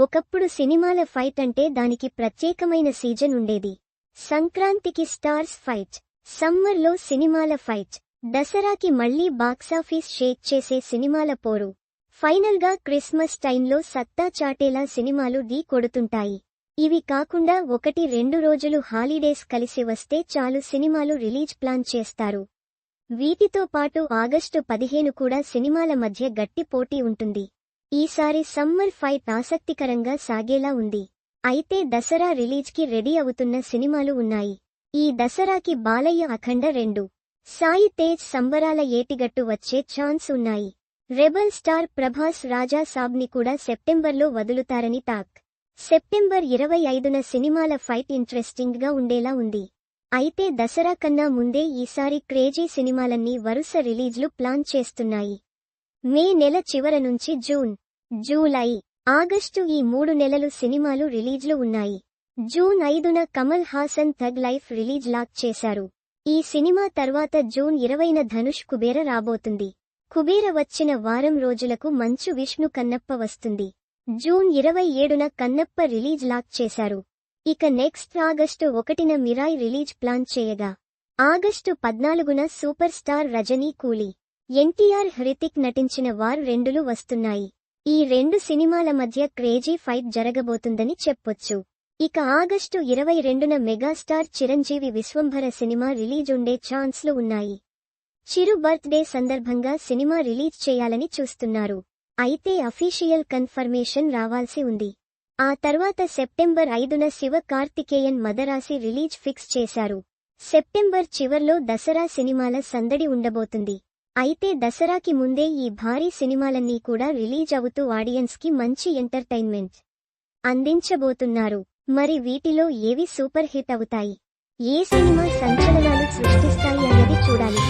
ఒకప్పుడు సినిమాల ఫైట్ అంటే దానికి ప్రత్యేకమైన సీజన్ ఉండేది. సంక్రాంతికి స్టార్స్ ఫైట్ సమ్మర్లో సినిమాల ఫైట్ దసరాకి మళ్ళీ బాక్సాఫీస్ షేక్ చేసే సినిమాల పోరు. ఫైనల్గా క్రిస్మస్ టైంలో సత్తా చాటేలా సినిమాలు ఢీ కొడుతుంటాయి. ఇవి కాకుండా ఒకటి రెండు రోజులు హాలిడేస్ కలిసి వస్తే చాలు సినిమాలు రిలీజ్ ప్లాన్ చేస్తారు. వీటితో పాటు ఆగస్టు పదిహేను కూడా సినిమాల మధ్య గట్టి పోటీ ఉంటుంది. ఈసారి సమ్మర్ ఫైట్ ఆసక్తికరంగా సాగేలా ఉంది. అయితే దసరా రిలీజ్కి రెడీ అవుతున్న సినిమాలు ఉన్నాయి. ఈ దసరాకి బాలయ్య అఖండ రెండు. సాయి తేజ్ సంబరాల ఏటిగట్టు వచ్చే ఛాన్స్ ఉన్నాయి. రెబల్ స్టార్ ప్రభాస్ రాజా సాబ్ని కూడా సెప్టెంబర్లో వదులుతారని టాక్. సెప్టెంబర్ ఇరవై ఐదున సినిమాల ఫైట్ ఇంట్రెస్టింగ్గా ఉండేలా ఉంది. అయితే దసరా కన్నా ముందే ఈసారి క్రేజీ సినిమాలన్నీ వరుస రిలీజ్లు ప్లాన్ చేస్తున్నాయి. మే నెల చివర నుంచి జూన్. జూలై ఆగస్టు ఈ మూడు నెలలు సినిమాలు రిలీజ్లు ఉన్నాయి. జూన్ ఐదున Kamal Haasan thug life release lock చేశారు. ఈ సినిమా తర్వాత జూన్ ఇరవైన ధనుష్ కుబేర రాబోతుంది. కుబేర వచ్చిన వారం రోజులకు మంచు విష్ణు కన్నప్ప వస్తుంది. జూన్ ఇరవై ఏడున కన్నప్ప రిలీజ్ లాక్ చేశారు. ఇక నెక్స్ట్ ఆగస్టు ఒకటిన మిరాయ్ రిలీజ్ ప్లాన్ చేయగా ఆగస్టు పద్నాలుగున super star Rajini Coolie NTR Hrithik నటించిన వార్ రెండులు వస్తున్నాయి. ఈ రెండు సినిమాల మధ్య క్రేజీ ఫైట్ జరగబోతుందని చెప్పొచ్చు. ఇక ఆగస్టు ఇరవై రెండున megastar Chiranjeevi Vishwambhara cinema release ఉండే ఛాన్స్లు ఉన్నాయి. చిరు బర్త్డే సందర్భంగా సినిమా రిలీజ్ చేయాలని చూస్తున్నారు. అయితే అఫీషియల్ కన్ఫర్మేషన్ రావాల్సి ఉంది. ఆ తర్వాత సెప్టెంబర్ ఐదున శివ కార్తికేయన్ మదరాసి రిలీజ్ ఫిక్స్ చేశారు. సెప్టెంబర్ చివర్లో దసరా సినిమాల సందడి ఉండబోతుంది. అయితే దసరాకి ముందే ఈ భారీ సినిమాలన్నీ కూడా రిలీజ్ అవుతూ ఆడియన్స్కి మంచి ఎంటర్టైన్మెంట్ అందించబోతున్నారు. మరి వీటిలో ఏవి సూపర్ హిట్ అవుతాయి? ఏ సినిమా సంచలనాలు సృష్టిస్తాయి అన్నది చూడాలి.